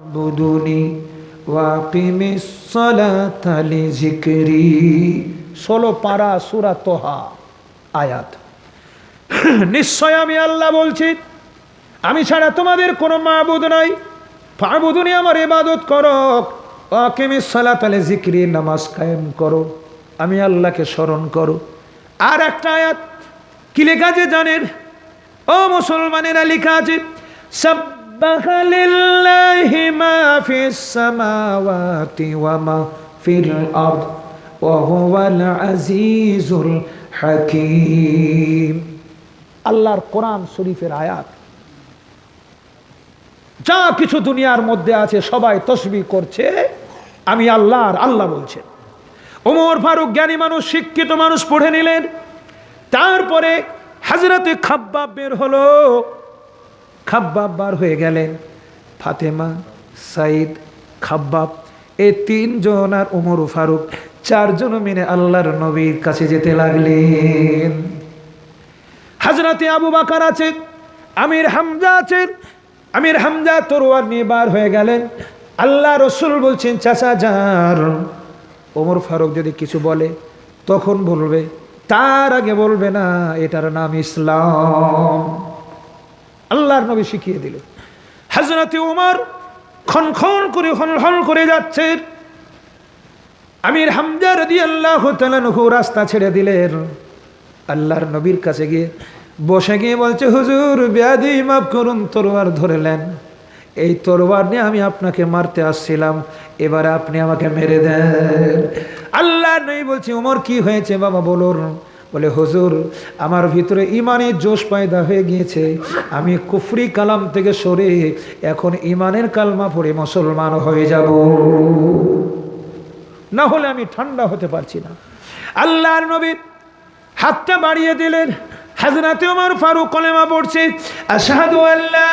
বুদুনি ওয়াকিমিস সালাতা লিযিকরি। ষোলো পারা সূরা তোহা আয়াত। নিশ্চয় আমি আল্লাহ বলছি, আমি ছাড়া তোমাদের কোনো মাবুদ নাই। ফাবুদুনি আমার ইবাদত করো ওয়াকিমিস সালাতা লিযিকরি, নামাজ কায়েম করো, আমি আল্লাহকে স্মরণ করো। আর একটা আয়াত, কি লেখা আছে জানেন? ও মুসলমানেরা লেখা আছে سبح لله ما في السماوات وما في الأرض وهو العزيز الحكيم আল্লাহর কোরআন শরীফের আয়াত যা কিছু দুনিয়ার মধ্যে আছে সবাই তসবি করছে আমি আল্লাহর আল্লাহ বলছে ওমর ফারুক জ্ঞানী মানুষ শিক্ষিত মানুষ পড়ে নিলেন তারপরে হাজরতে খাব্বাব বের হলো খাব্বাব বার হয়ে গেলেন। ফাতেমা সাইদ খাব্বাব, এই তিনজন আর উমর ফারুক চারজন মিলে আল্লাহর নবীর কাছে যেতে লাগলেন। হাজরাতে আবু বাকার আছেন আমির হামজা আছেন আমির হামজা তরোয়ার নিয়ে বার হয়ে গেলেন। আল্লাহ রসুল বলছেন, চাচা যার ওমর ফারুক যদি কিছু বলে, তখন বলবে, তার আগে বলবে না, এটার নাম ইসলাম। আল্লাহর নবী শিখিয়ে দিল। হাজরতে উমর খন খন করে হন হন করে যাচ্ছে। আমির হামজা রদি আল্লাহ তালানহু রাস্তা ছেড়ে দিলেন। আল্লাহর নবীর কাছে গিয়ে বসে গিয়ে বলছে, হুজুর ব্যাধি মাফ করুন, তরোয়ার ধরেলেন। এই তরোয়ার নিয়ে আমি আপনাকে মারতে আসছিলাম, এবারে আপনি আমাকে মেরে দেন। আল্লাহ নই বলছি, উমর, কি হয়েছে বাবা, বলুন। বলে, হুজুর, আমার ভিতরে ইমানের জোশ পায়দা হয়ে গিয়েছে। আমি কুফরি কালাম থেকে সরে এখন ইমানের কালমা পড়ে মুসলমান হয়ে যাব। না হলে আমি ঠান্ডা হতে পারছি না। আল্লাহর নবী হাতটা বাড়িয়ে দিলেন। হাজরাতে আমার ফারুক কলেমা পড়ছে, আশহাদু আল্লাহ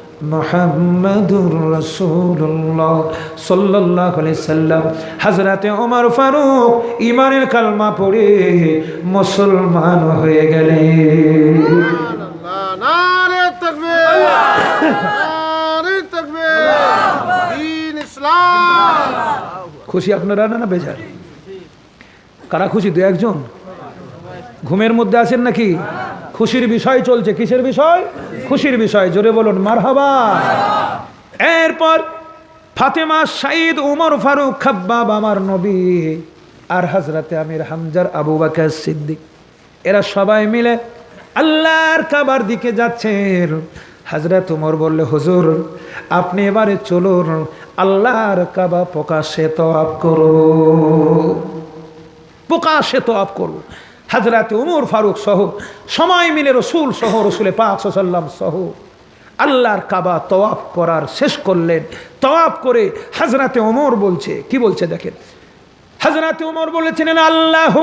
মোহাম্মদুর রসুল্লাহ সাল্লাহ সাল্লাম। হাজরাতে ওমর ফারুক ইমানের কালমা পড়ে মুসলমান হয়ে গেলে খুশি আপনারা না না বেজার? কারা খুশি? দু একজন? ঘুমের মধ্যে আছেন নাকি? খুশির বিষয় চলছে। কিসের বিষয়? খুশির বিষয়। জোরে বলুন, মারহাবা। এরপর ফাতেমা সাইদ উমর ফারুক খাব্বাব আমার নবী আর হাজরাতে আমির হামজার আবু বাকর সিদ্দিক। এরা সবাই মিলে আল্লাহর কাবার দিকে যাচ্ছেন হাজরত উমর বললে, হুজুর, আপনি এবারে চলুন, আল্লাহর কাবা প্রকাশে তো আপ করো প্রকাশে তো আপ করো হাজরাতে উমর ফারুক সহ, সময় মিলে রসুল সহ, রসুলে পাক সাল্লাম সহ, আল্লাহর কাবা তওয়াফ করার শেষ করলেন। তওয়াফ করে হাজরাতে ওমর বলছে, কি বলছে দেখেন? হাজরাতে ওমর বলেছিলেন আল্লাহ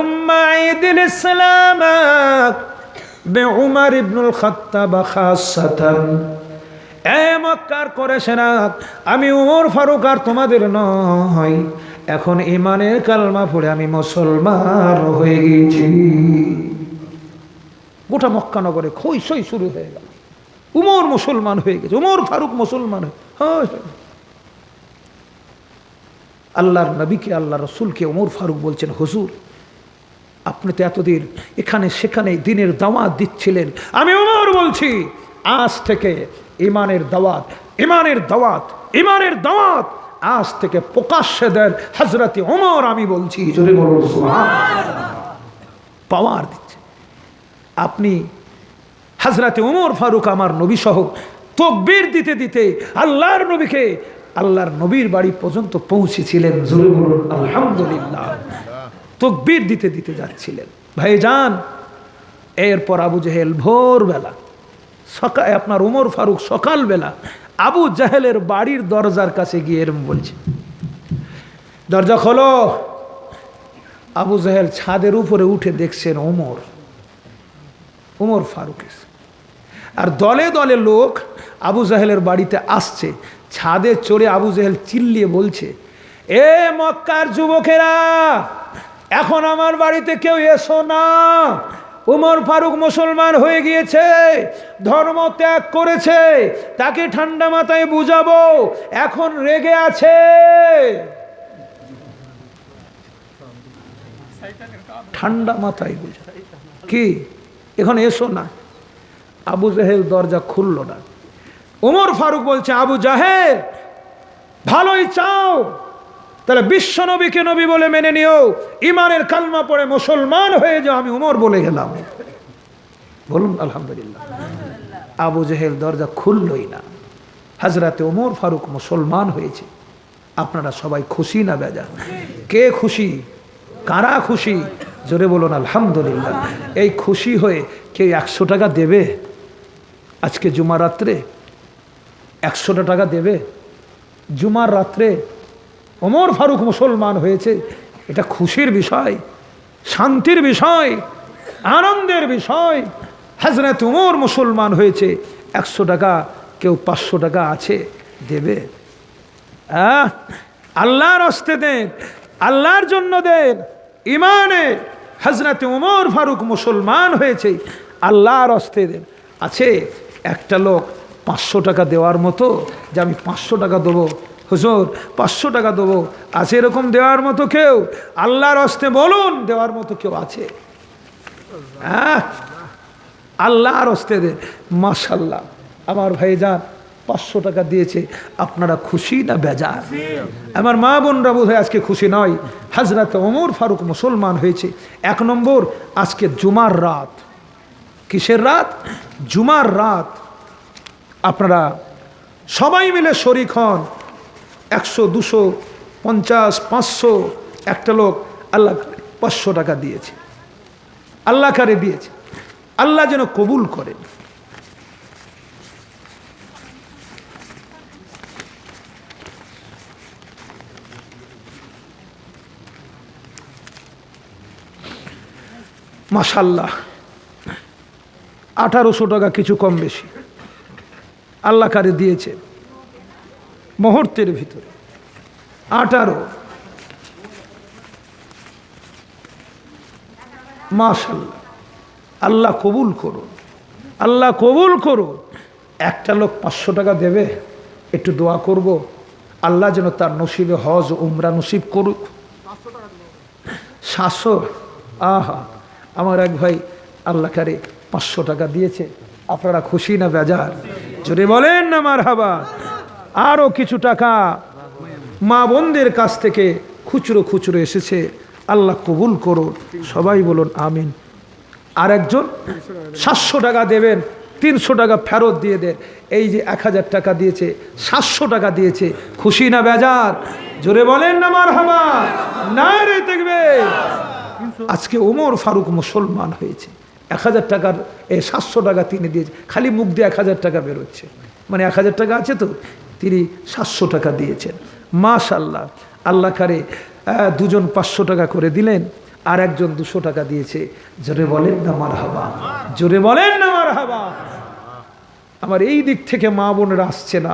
ইসলাম বে উমার ইবনুল করে সেনা আমি উমর ফারুক আর তোমাদের নয়। এখন ইমানের কালমা পড়ে আমি মুসলমান হয়ে গেছি। গোটা মক্কা নগরে খই সই শুরু হয়ে গেল। উমর মুসলমান হয়ে গেছে, উমর ফারুক মুসলমান হয়। আল্লাহর নবীকে আল্লাহ রসুলকে উমর ফারুক বলছেন, হুজুর, আপনি তো এতদিন এখানে সেখানে দিনের দাওয়াত দিচ্ছিলেন। আমি উমর বলছি, আজ থেকে ইমানের দাওয়াত ইমানের দাওয়াত ইমানের দাওয়াত আজ থেকে প্রকাশ্যে দেন হজরতে ওমর আমি বলছি। পাওয়ার দিচ্ছে। আপনি হাজরাতে ওমর ফারুক আমার নবী সহ তকবির দিতে দিতে আল্লাহর নবীকে আল্লাহর নবীর বাড়ি পর্যন্ত পৌঁছেছিলেন। আলহামদুলিল্লাহ। তকবীর দিতে দিতে যাচ্ছিলেন। ভাইজান এরপর আবু জেহেল ভোরবেলা সকাল আপনার উমর ফারুক সকালবেলা আবু জাহেলের বাড়ির দরজার কাছে গিয়ে এরম বলছে, দরজা খোলো। আবু জাহেল ছাদের উপরে উঠে দেখছেন ওমর ওমর ফারুক আর দলে দলে লোক আবু জাহেলের বাড়িতে আসছে, ছাদে চড়ে আবু জাহেল চিল্লিয়ে বলছে, এ মক্কার যুবকেরা, এখন আমার বাড়িতে কেউ এসো না। উমর ফারুক মুসলমান হয়ে গিয়েছে, ধর্ম ত্যাগ করেছে, তাকে ঠান্ডা মাথায় বুঝাবো, এখন রেগে আছে। ঠান্ডা মাথায় বুঝা। কি? এখন এসো না। আবু জাহেল দরজা খুলল না। ওমর ফারুক বলছে, আবু জাহেল, ভালোই চাও তাহলে বিশ্ব নবীকে নবী বলে মেনে নিও। ইমানের কালমা পড়ে মুসলমান হয়ে যাও, আমি উমর বলে গেলাম। বলুন, আলহামদুলিল্লাহ। আবু জেহেল দরজা খুললই না। হাজরাতে ওমর ফারুক মুসলমান হয়েছে। আপনারা সবাই খুশি না বেজা কে খুশি? কারা খুশি? জোরে বলুন, আলহামদুলিল্লাহ। এই খুশি হয়ে কে একশো টাকা দেবে? আজকে জুমা রাত্রে একশোটা টাকা দেবে? জুমার রাত্রে ওমর ফারুক মুসলমান হয়েছে, এটা খুশির বিষয়, শান্তির বিষয়, আনন্দের বিষয়। হাজরত উমর মুসলমান হয়েছে, একশো টাকা, কেউ পাঁচশো টাকা আছে, দেবে। আল্লাহর হস্তে দেন, আল্লাহর জন্য দেন ইমানে হজরত উমর ফারুক মুসলমান হয়েছে, আল্লাহর হস্তে দেন। আছে, একটা লোক পাঁচশো টাকা দেওয়ার মতো, যে আমি পাঁচশো টাকা দেবো হুজুর, পাঁচশো টাকা দেবো। আছে এরকম দেওয়ার মতো কেউ? আল্লাহর হস্তে বলুন, দেওয়ার মতো কেউ আছে? হ্যাঁ? আল্লাহর হস্তে দে। মাশাল্লাহ। আমার ভাই যান, পাঁচশো টাকা দিয়েছে। আপনারা খুশি না বেজার? আমার মা বোনরা বোধ আজকে খুশি নয়। হাজরাতে ওমর ফারুক মুসলমান হয়েছে। এক নম্বর, আজকে জুমার রাত। কিসের রাত? জুমার রাত। আপনারা সবাই মিলে শরিক হন। একশো, দুশো, পঞ্চাশ, পাঁচশো, একটা লোক আল্লাহ পাঁচশো টাকা দিয়েছে। আল্লাহ কারে দিয়েছে? আল্লাহ যেন কবুল করেন মাসাল্লাহ আঠারোশো টাকা কিছু কম বেশি। আল্লাহ কারে দিয়েছে। মুহূর্তের ভিতরে। আঠারো। মাশাল্লাহ আল্লাহ কবুল করুন। আল্লাহ কবুল করুন। একটা লোক পাঁচশো টাকা দেবে, একটু দোয়া করব। আল্লাহ যেন তার নসিবে হজ, উমরা নসিব করুক। সাতশো? আহা, আমার এক ভাই আল্লাহ কারে পাঁচশো টাকা দিয়েছে। আপনারা খুশি না বেজার? যদি বলেন না মার হাবা আরও কিছু টাকা মা বোনদের কাছ থেকে খুচরো খুচরো এসেছে। আল্লাহ কবুল করুন। সবাই বলুন আমিন। আর একজন সাতশো টাকা দেবেন, তিনশো টাকা ফেরত দিয়ে দেন। এই যে এক হাজার টাকা দিয়েছে, সাতশো টাকা দিয়েছে। খুশি না বেজার? জোরে বলেন না মার হাবা না রে দেখবে। আজকে ওমর ফারুক মুসলমান হয়েছে। এক হাজার টাকার এ সাতশো টাকা তিনি দিয়েছে। খালি মুখ দিয়ে এক হাজার টাকা বেরোচ্ছে। মানে এক হাজার টাকা আছে তো? তিনি সাতশো টাকা দিয়েছেন। মাশাল্লাহ আল্লাহ কারে দুজন পাঁচশো টাকা করে দিলেন, আর একজন দুশো টাকা দিয়েছে। জোরে বলেন না মার হাবা জোরে বলেন না মার হাবা আমার এই দিক থেকে মা বোনেরা আসছে না,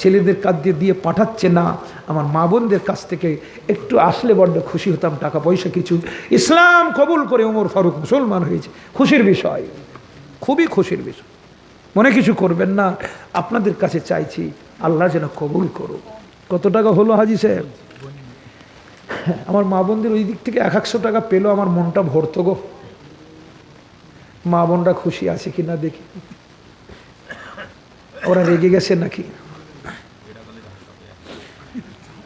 ছেলেদের কাছ দিয়ে দিয়ে পাঠাচ্ছে না। আমার মা বোনদের কাছ থেকে একটু আসলে বড্ড খুশি হতাম, টাকা পয়সা কিছু। ইসলাম কবুল করে ওমর ফারুক মুসলমান হয়েছে। খুশির বিষয়। খুবই খুশির বিষয়। মনে কিছু করবেন না। আপনাদের কাছে চাইছি আল্লাহ যেন কবুল করুক। কত টাকা হলো হাজি সাহেব? আমার মা বোনদের ওই দিক থেকে এক একশো টাকা পেল, আমার মনটা ভরতো গো। মা বোনরা খুশি আছে কি না দেখি। ওরা রেগে গেছে নাকি?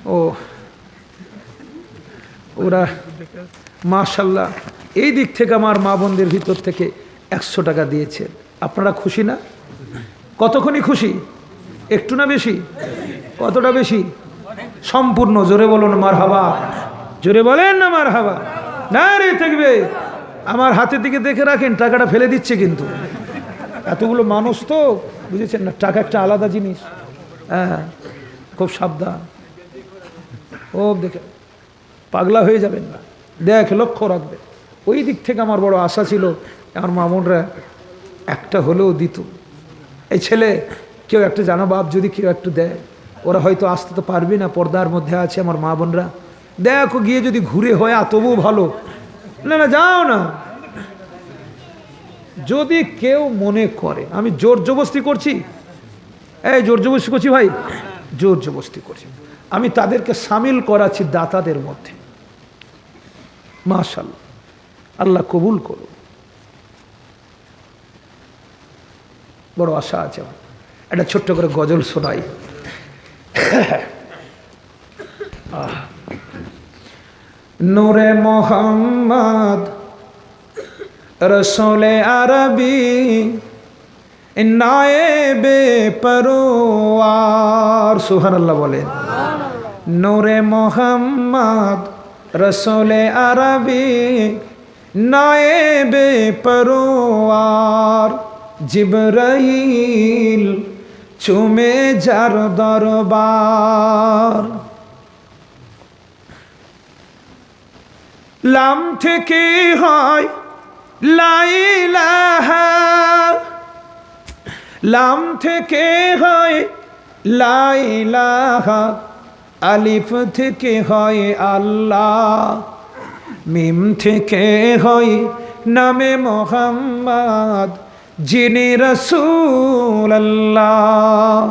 ও, ওরা, মাশাল্লাহ, এই দিক থেকে আমার মা বোনদের ভিতর থেকে একশো টাকা দিয়েছে। আপনারা খুশি না? কতক্ষণই খুশি? একটু না বেশি? কতটা বেশি? সম্পূর্ণ জোরে বলুন মার হাবা জোরে বলেন না মার হাবা না রে, থাকবে। আমার হাতের দিকে দেখে রাখেন, টাকাটা ফেলে দিচ্ছে কিন্তু। এতগুলো মানুষ তো, বুঝেছেন না? টাকা একটা আলাদা জিনিস। হ্যাঁ খুব সাবধান। ও দেখে পাগলা হয়ে যাবেন না। দেখ, লক্ষ্য রাখবে ওই দিক থেকে আমার বড় আশা ছিল, আমার মামুনরা একটা হলেও দিত। এই ছেলে কেউ একটা জানো বাপ যদি কেউ একটু দেয়, ওরা হয়তো আসতে তো পারবে না, পর্দার মধ্যে আছে আমার মা বোনরা। দেখো গিয়ে যদি ঘুরে হয় তবুও ভালো। না না, যাও না। যদি কেউ মনে করে, আমি জোর জবস্তি করছি? এই, জোর জবস্তি করছি ভাই? জোর জবস্তি করছি। আমি তাদেরকে সামিল করাচ্ছি দাতাদের মধ্যে। মাশাল্লাহ। আল্লাহ কবুল করুন বড় আশা আছে আমার। একটা ছোট্ট করে গজল শোনাই। নূরে মোহাম্মদ রসোলে আরবি নায়েবে পরোয়ার সুহান আল্লাহ বলেন নূরে মোহাম্মদ রসোলে আরবি নায়েবে পরোয়ার, জিবরাইল চুমে যার দরবার। লাম থেকে হয় লাইলাহা লাম থেকে হয় লাইলাহা আলিফ থেকে হয়, আল্লাহ। মিম থেকে হয়, নামে মোহাম্মদ। যিনি রসুল আল্লাহ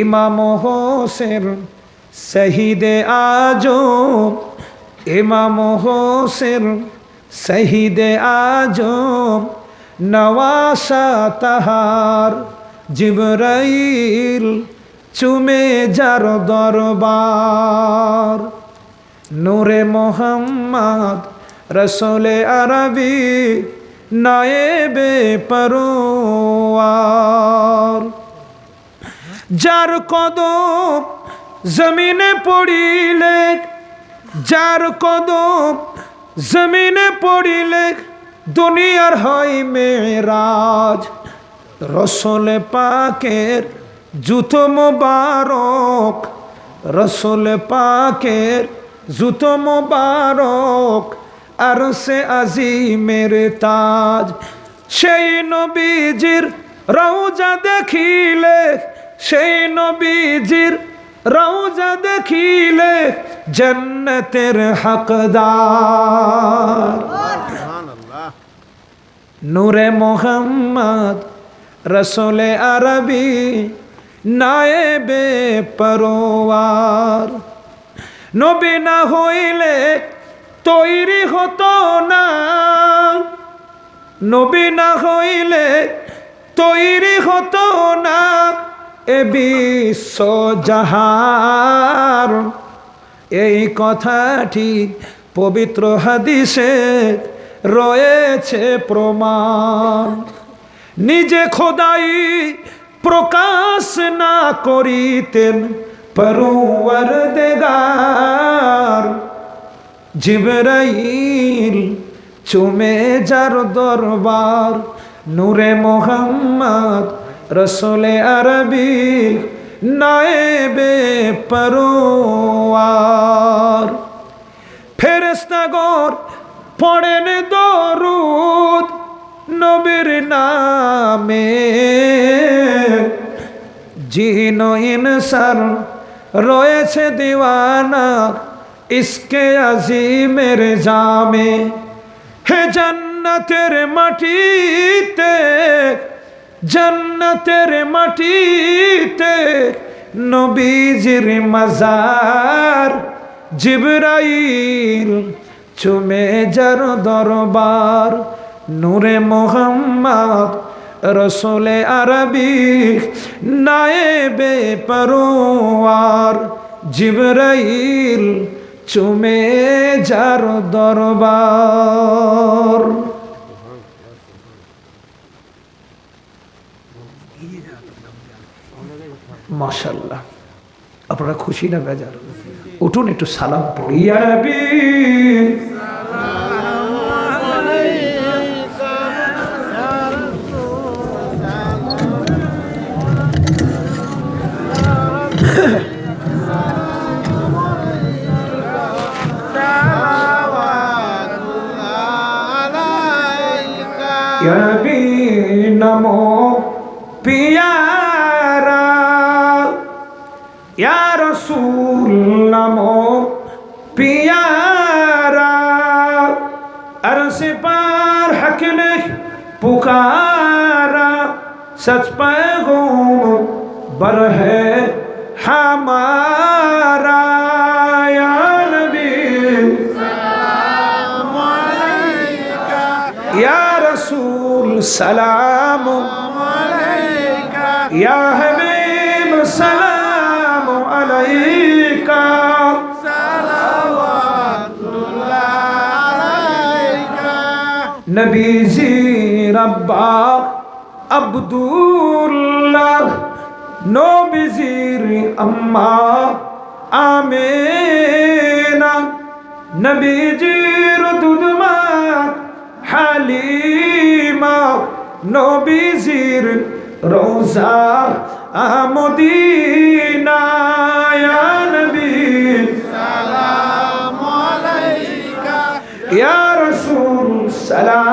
ইমাম হোসেন, শহীদে আজম, ইমাম হোসেন, শহীদে আজম, নওয়াসা তাহার, জিবরাইল চুমে যার দরবার। নূরে মোহাম্মদ, রসোলে আরবি নায়েবে পরোয়ার। যার কদম জমিনে পড়িলে, যার কদম জমিনে পড়িলে, দুনিয়ার হয় মেরাজ রসল পাকের জুতো মোবারক, রসল পাকের জুতো মোবারক আর সে আজিমের তাজ। সেই নবীজির রৌজা দেখিলে সেই নবীজির রৌজা দেখিলে জন্নতের হকদার। নূরে মোহাম্মদ রসোলে আরবি নায়েবে পরোয়ার। নবী না হইলে তৈরি হতো না। নবী না হইলে তৈরি হতো না। এ বিশ্ব জাহার এই কথাটি পবিত্র হাদিসে রয়েছে প্রমাণ। নিজে খোদাই প্রকাশ না করিতেন পরুয়ার দেগার জিবরাইল, চুমে যার দরবার, নূরে মোহাম্মদ, রসোলে আরবি, নায়েবে পরোয়ার। ফেরেস্তাগর পড়েন দরুদ নবীর নামে। জিন ইনসার রয়েছে দিওয়ানা ইসকে আজিমের জামে, হে জান্নাতের মাটিতে জান্নাতের মাটিতে নবীজির মাজার জিবরাইল চুমে যার দরবার, নূরে মোহাম্মদ রসোলে আরবি নায়েবে পরোয়ার জিবরাইল চুমে যার দরবার। মাশাল্লাহ আপনারা খুশি না বেজার? উঠুন একটু সালাম পড়ি। पुकारा, सच पैगोम बर है हमारा, या रसूल, सलाम। या हबीब, सलाम अलैका। नबी जी বাবা আব্দুল্লাহ নবীজির আম্মা আমেনা নবীজির দুধমা হালিমা নবীজির রোজা আমদিনা নবী সালাম আলাইকা সালাম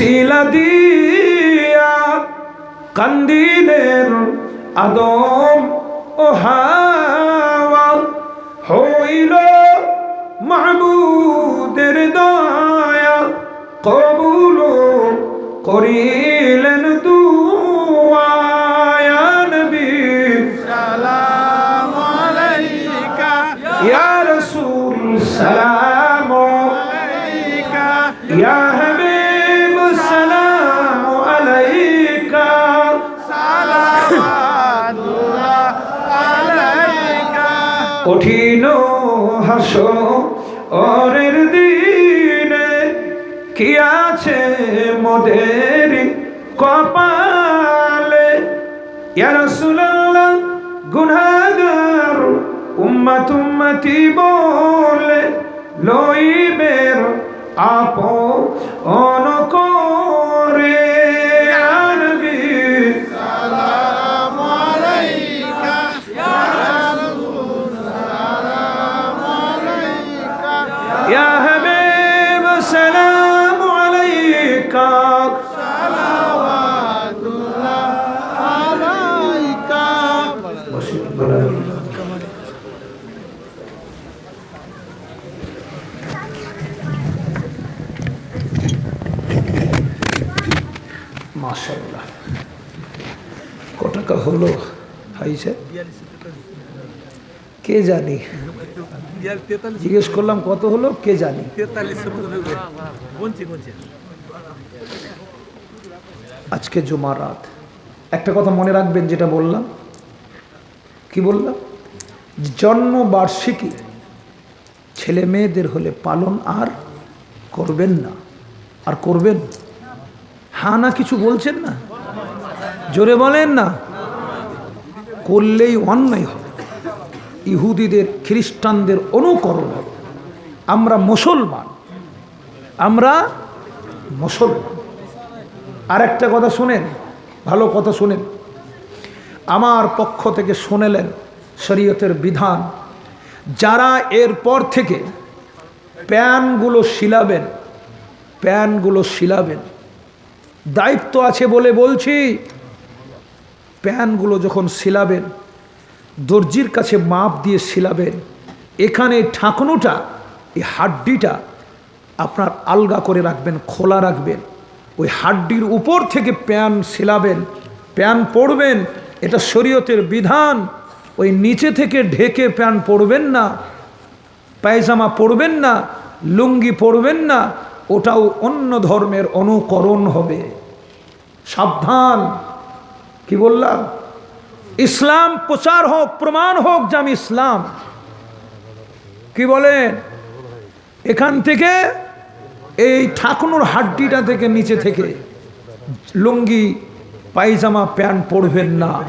ওসিলা দিয়া কান্দিলের আদম ও কঠিন হাস অরের দিনে কি আছে মোদের কপালে? ইয়া রাসূলুল্লাহ, গুনাহগার উম্মত উম্মতি বলে, লইবের আপো টাকা হলো কে জানি? জিজ্ঞেস করলাম কত হলো, কে জানি? আজকে জুমা রাত। একটা কথা মনে রাখবেন যেটা বললাম। কি বললাম? জন্মবার্ষিকী ছেলে মেয়েদের হলে পালন আর করবেন না। আর করবেন হ্যাঁ না কিছু বলছেন না? জোরে বলেন না। করলেই অন্যায় হবে। ইহুদিদের, খ্রিস্টানদের অনুকরণ হবে। আমরা মুসলমান। আমরা মুসলমান। আর একটা কথা শোনেন, ভালো কথা শোনেন। আমার পক্ষ থেকে শুনেলেন শরীয়তের বিধান। যারা এরপর থেকে প্যানগুলো শিলাবেন প্যানগুলো শিলাবেন দায়িত্ব আছে বলে বলছি। প্যানগুলো যখন শিলাবেন দর্জির কাছে মাপ দিয়ে শিলাবেন এখানে ঠাকুনোটা এই হাড্ডিটা আপনার আলগা করে রাখবেন, খোলা রাখবেন। ওই হাড্ডির উপর থেকে প্যান শিলাবেন প্যান পড়বেন, এটা শরীয়তের বিধান। ওই নিচে থেকে ঢেকে প্যান পড়বেন না, পায়জামা পরবেন না, লুঙ্গি পরবেন না, ওটাও অন্য ধর্মের অনুকরণ হবে। সাবধান। কি বললাম? ইসলাম প্রচার হোক, প্রমাণ হোক যে আমি ইসলাম। কি বলেন? এখান থেকে এই ঠাকুনুর হাড্ডিটা থেকে নিচে থেকে লুঙ্গি, পায়জামা, প্যান্ট পরবেন না।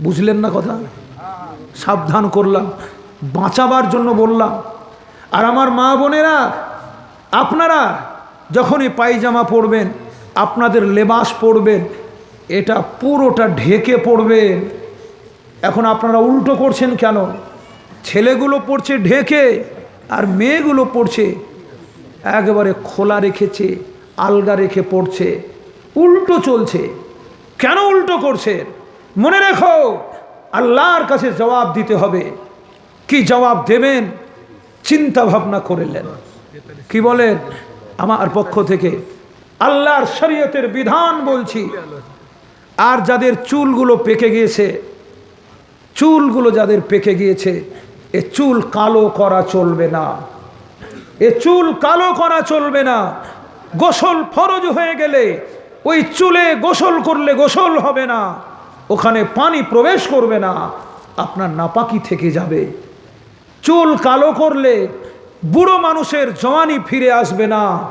বুঝলেন না কথা? সাবধান করলাম। বাঁচাবার জন্য বললাম। আর আমার মা বোনেরা, আপনারা যখনই পায়জামা পরবেন আপনাদের লেবাস পড়বেন এটা পুরোটা ঢেকে পড়বেন এখন আপনারা উল্টো করছেন কেন? ছেলেগুলো পড়ছে ঢেকে, আর মেয়েগুলো পড়ছে একেবারে খোলা রেখেছে, আলগা রেখে পড়ছে উল্টো চলছে। কেন উল্টো করছেন? মনে রেখো, আল্লাহর কাছে জবাব দিতে হবে। কি জবাব দেবেন? চিন্তা ভাবনা করিলেন কি বলেন? আমার পক্ষ থেকে আল্লাহর শরীয়তের বিধান বলছি। আর যাদের চুলগুলো পেকে গিয়েছে, চুলগুলো যাদের পেকে গিয়েছে, এ চুল কালো করা চলবে না। এ চুল কালো করা চলবে না। গোসল ফরজ হয়ে গেলে ওই চুলে গোসল করলে গোসল হবে না। ওখানে পানি প্রবেশ করবে না। আপনার নাপাকি থেকে যাবে। চুল কালো করলে বুড়ো মানুষের জওয়ানি ফিরে আসবে না।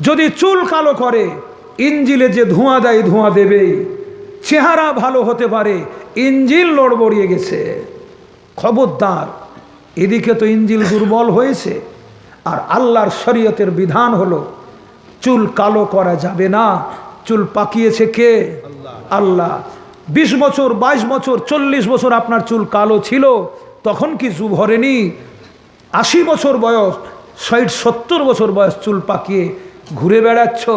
যদি চুল কালো করে, ইঞ্জিলে যে ধোঁয়া দেয় ধোঁয়া দেবেই। চেহারা ভালো হতে পারে, ইঞ্জিল লড়বড়িয়ে গেছে। খবরদার, এদিকে তো ইঞ্জিল দুর্বল হয়েছে। আর আল্লাহর শরীয়তের বিধান হলো, চুল কালো করা যাবে না। চুল পাকিয়েছে কে? আল্লাহ। বিশ বছর, বাইশ বছর, চল্লিশ বছর আপনার চুল কালো ছিল, তখন কি ভরেনি আশি বছর বয়স, ষাট, সত্তর বছর বয়স চুল পাকিয়ে ঘুরে বেড়াচ্ছ।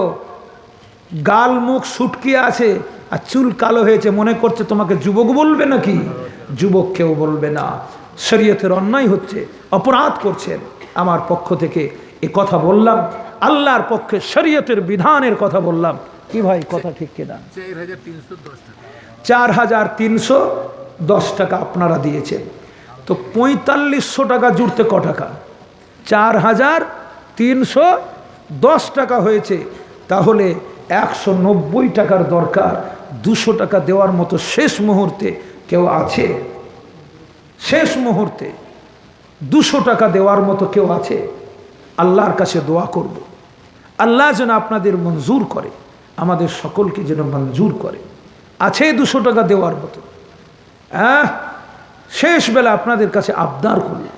গাল মুখ সুটকিয়ে আছে আর চুল কালো হয়েছে, মনে করছে তোমাকে যুবক বলবে নাকি? যুবক কেউ বলবে না। শরীয়তের অন্যায় হচ্ছে, অপরাধ করছেন। আমার পক্ষ থেকে এ কথা বললাম, আল্লাহর পক্ষে শরীয়তের বিধানের কথা বললাম। কি ভাই, কথা ঠিক কিনা? চার হাজার তিনশো দশ টাকা। আপনারা দিয়েছেন। তো পঁয়তাল্লিশশো টাকা জুড়তে ক টাকা? চার হাজার তিনশো দশ টাকা হয়েছে, তাহলে একশো নব্বই টাকার দরকার। দুশো টাকা দেওয়ার মতো শেষ মুহূর্তে কেউ আছে? শেষ মুহূর্তে দুশো টাকা দেওয়ার মতো কেউ আছে? আল্লাহর কাছে দোয়া করব। আল্লাহ যেন আপনাদের মঞ্জুর করে, আমাদের সকলকে যেন মঞ্জুর করে। আছে দুশো টাকা দেওয়ার মতো। হ্যাঁ শেষ বেলা আপনাদের কাছে আবদার করলাম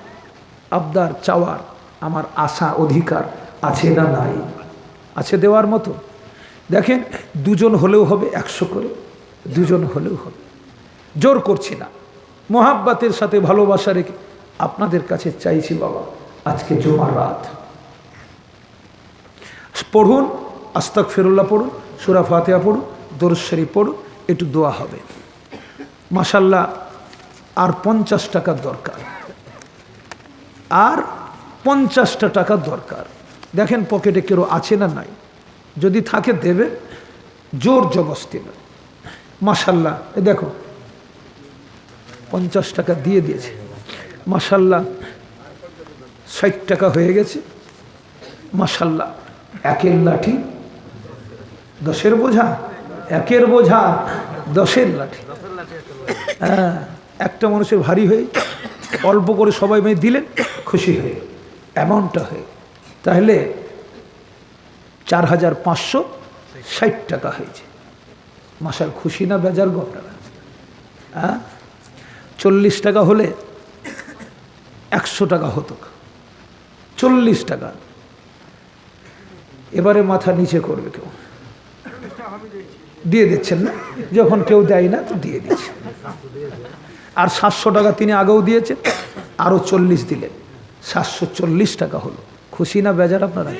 আবদার চাওয়ার আমার আশা, অধিকার আছে না নাই? আছে দেওয়ার মতো। দেখেন, দুজন হলেও হবে একশো করে, দুজন হলেও হবে। জোর করছি না। মোহাব্বাতের সাথে ভালোবাসা রেখে আপনাদের কাছে চাইছি বাবা, আজকে জমার রাত। পড়ুন আস্তাক ফেরুল্লাহ পড়ুন, সুরা ফাতেহা পড়ুন, দরুদ পড়ুন, একটু দোয়া হবে। মাসাল্লাহ আর পঞ্চাশ টাকার দরকার। আর পঞ্চাশটা টাকার দরকার। দেখেন পকেটে কেউ আছে না নাই। যদি থাকে দেবে, জোর জবস্তি না মাসাল্লাহ এ দেখো, পঞ্চাশ টাকা দিয়ে দিয়েছে। মাসাল্লাহ ষাট টাকা হয়ে গেছে। মাসাল্লাহ একের লাঠি, দশের বোঝা, একের বোঝা, দশের লাঠি। হ্যাঁ একটা মানুষের ভারী হয়ে অল্প করে সবাই মেয়ে দিলেন, খুশি হয়ে, অ্যামাউন্টটা হয়ে তাহলে চার হাজার পাঁচশো ষাট টাকা হয়েছে। মাসার খুশি না বেজার গো আপনারা হ্যাঁ? চল্লিশ টাকা হলে একশো টাকা হতো। চল্লিশ টাকা। এবারে মাথা নিচে করবে কেউ। দিয়ে দিচ্ছেন না? যখন কেউ দেয় না, তো দিয়ে দিচ্ছে। আর সাতশো টাকা তিনি আগেও দিয়েছেন, আরও চল্লিশ দিলেন। সাতশো চল্লিশ টাকা হলো। খুশি না বেজার আপনারা?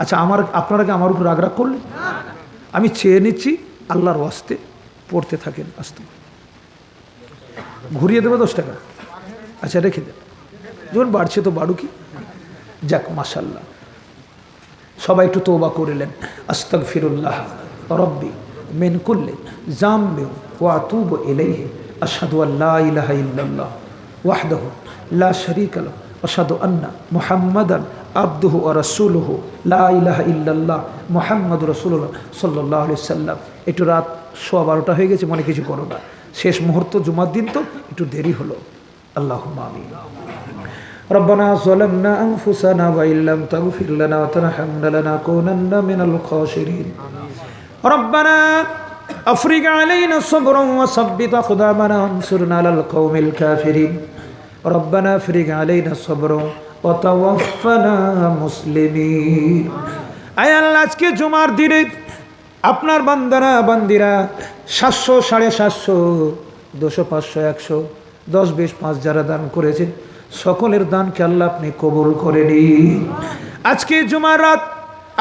আচ্ছা আমার, আপনারা কি আমার উপর রাগ রাগ করলেন? আমি চেয়ে নিচ্ছি আল্লাহর ওয়াস্তে পড়তে থাকেন আস্তে। ঘুরিয়ে দেবে দশ টাকা। আচ্ছা রেখে দেন। যখন বাড়ছে তো বাড়ু কি যাক মাসাল্লাহ সবাই একটু তোবা করিলেন আস্তক ফিরুল্লাহ রব্বি মেন করলে জামবে ওয়া তুব এলাইহে আসাদু আল্লাহ ইলাহা ইল্লাল্লাহ ওয়াহদাহু লা শরীক লাহু। আসাদু আন্না মুহাম্মাদান আবদুহু ওয়া রাসূলুহু লা ইলাহা ইল্লাল্লাহ মুহাম্মাদুর রাসূলুল্লাহ সাল্লাল্লাহু আলাইহি সাল্লাম একটু রাত সোয়া বারোটা হয়ে গেছে মনে কিছু করো না শেষ মুহূর্ত জুমার দিন তো একটু দেরি হলো আল্লাহ আমিন ربنا ظلمنا أنفسنا وإن لم تغفر لنا وترحمنا لنكونن من الخاسرين ربنا أفرج علينا صبرا وثبت أقدامنا وانصرنا على القوم الكافرين ربنا أفرج علينا صبرا আজকে জুমার দিনে আপনার বান্দারা, বান্দিরা সাতশো, সাড়ে সাতশো, দুশো, পাঁচশো, একশো, দশ, বিশ, পাঁচ যারা দান করেছে, সকলের দান খেয়াল্লা আপনি কবুল করেনি আজকে জুমার রাত,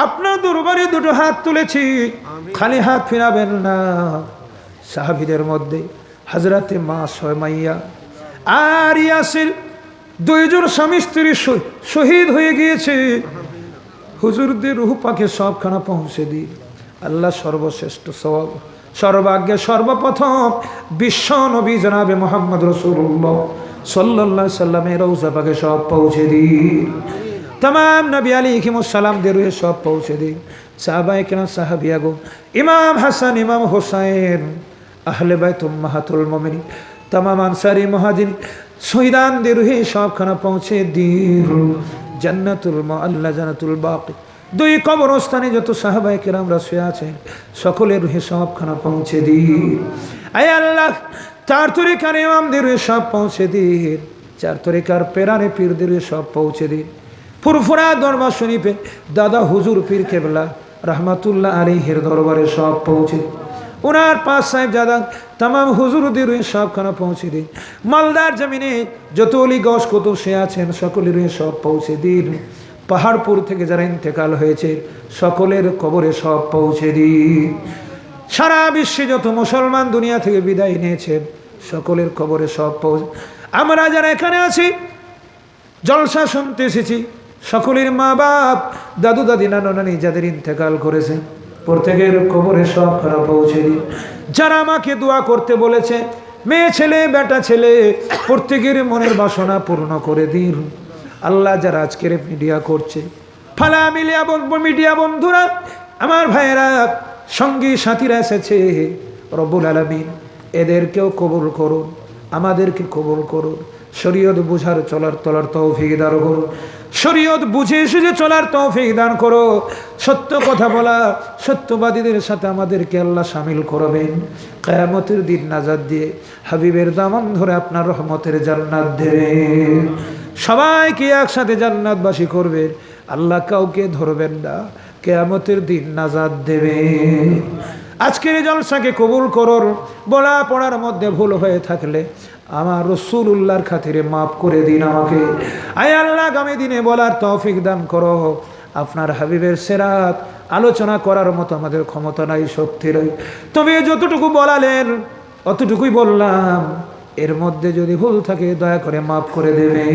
আপনার দরবারে দুটো হাত তুলেছি, খালি হাত ফিরাবেন না। সাহাবিদের মধ্যে হাজরাতে মা সয়মাইয়া আর ইয়াসির দুইজন স্বামী স্ত্রী শহীদ হয়ে গিয়েছে। হুজুরদের রুহ পাকে সবখানা পৌঁছে দিই। আল্লাহ সর্বশ্রেষ্ঠ সব সর্বাগ্যে সর্বপ্রথম বিশ্ব নবী জনাবে মোহাম্মদ রসুল্লাহ সাল্লাহ সাল্লামের রৌজা পাকে সব পৌঁছে দিন তমাম নবী আলী সালামদের রুহে সব পৌঁছে দিন সাহাবাই কেন সাহাবিয়াগো ইমাম হাসান, ইমাম হোসাইন, আহলে বাইতুম মাহাতুল মমিনী তামাম আনসারি মহাজিন শহীদানদের রুহে সবখানা পৌঁছে দিন। জান্নাতুল মা আল্লাহ জান্নাতুল বাকি। দুই কবরস্থানে যত সাহাবাই কেরামরা শুয়ে আছেন, সকলের রুহে সবখানা পৌঁছে দিন। আয় আল্লাহ, চার তরিকার ইমামদের রুহে সব পৌঁছে দিন। চার তরিকার পেরানে পীরদের রুহে সব পৌঁছে দিন। ফুরফুরা দরবার শরীফে দাদা হুজুর পীর কেবলা রহমাতুল্লাহ আলীহের দরবারে সব পৌঁছে দিন। ওনার পাঁচ সাহেব দাদা তাম হুজুরদের সবখানা পৌঁছে দিন। মালদার জমিনে যত অলি গস কত সে আছেন, সকলের সব পৌঁছে দিন। পাহাড়পুর থেকে যারা ইন্তেকাল হয়েছে, সকলের কবরে সব পৌঁছে দিন। সারা বিশ্বে যত মুসলমান দুনিয়া থেকে বিদায় নিয়েছেন সকলের কবরে সব পৌঁছে আমরা যারা এখানে আছি, জলসা শুনতে এসেছি, সকলের মা বাপ দাদু দাদি নানা নানি যাদের ইন্তেকাল করেছে প্রত্যেকের কবরে সব খারাপ পৌঁছে দিন যারা আমাকে দোয়া করতে বলেছে, মেয়ে ছেলে, বেটা ছেলে, প্রত্যেকের মনের বাসনা পূর্ণ করে দিন। আল্লাহ যারা আজকের মিডিয়া করছে, ফালা মিলিয়া বলব, মিডিয়া বন্ধুরা, আমার ভাইয়েরা, সঙ্গী, সাথীরা এসেছে। রব্বুল আলমিন, এদেরকেও কবুল করুন, আমাদেরকে কবুল করুন। শরীয়ত বুঝার চলার তলার তৌফিক দান করো। শরীয়ত বুঝে সুঝে চলার তৌফিক দান করো। সত্য কথা বলা, সত্যবাদীদের সাথে আমাদেরকে আল্লাহ সামিল করবেন। কেয়ামতের দিন নাজাদ দিয়ে হাবিবের দামান ধরে আপনার রহমতের জান্নাত দেবেন সবাইকে একসাথে জান্নাতবাসী করবেন আল্লাহ কাউকে ধরবেন না, কেয়ামতের দিন নাজাদ দেবেন আজকের জলসাকে কবুল করর বলা পড়ার মধ্যে ভুল হয়ে থাকলে আমার রসুল উল্লাহর খাতিরে মাফ করে দিন আমাকে। আয় আল্লাহ, আগামী দিনে বলার তৌফিক দান করো। আপনার হাবিবের সেরাত আলোচনা করার মতো আমাদের ক্ষমতা নাই, শক্তি নাই। তবে যতটুকু বলালেন, অতটুকুই বললাম। এর মধ্যে যদি ভুল থাকে, দয়া করে মাফ করে দেবে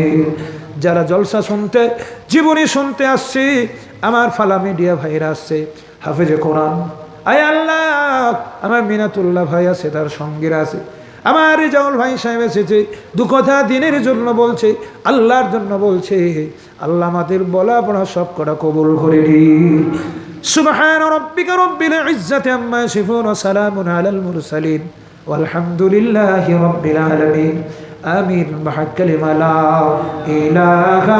যারা জলসা শুনতে, জীবনী শুনতে আসছি, আমার ফালা মিডিয়া ভাইরা আসছে, হাফেজে কোরআন। আয় আল্লাহ, আমার মিনাতুল্লাহ ভাই আছে, তার সঙ্গীরা আছে। আমার রেজাউল ভাই সাহেব এসেছে, দু কথা দিনের জন্য বলছে, আল্লাহর জন্য বলছে, আল্লাহ আমাদের বলা পড়া সব কটা কবুল করে সুবহান রব্বিকা আলাল মুরসালিন। আমিন। ইলাহা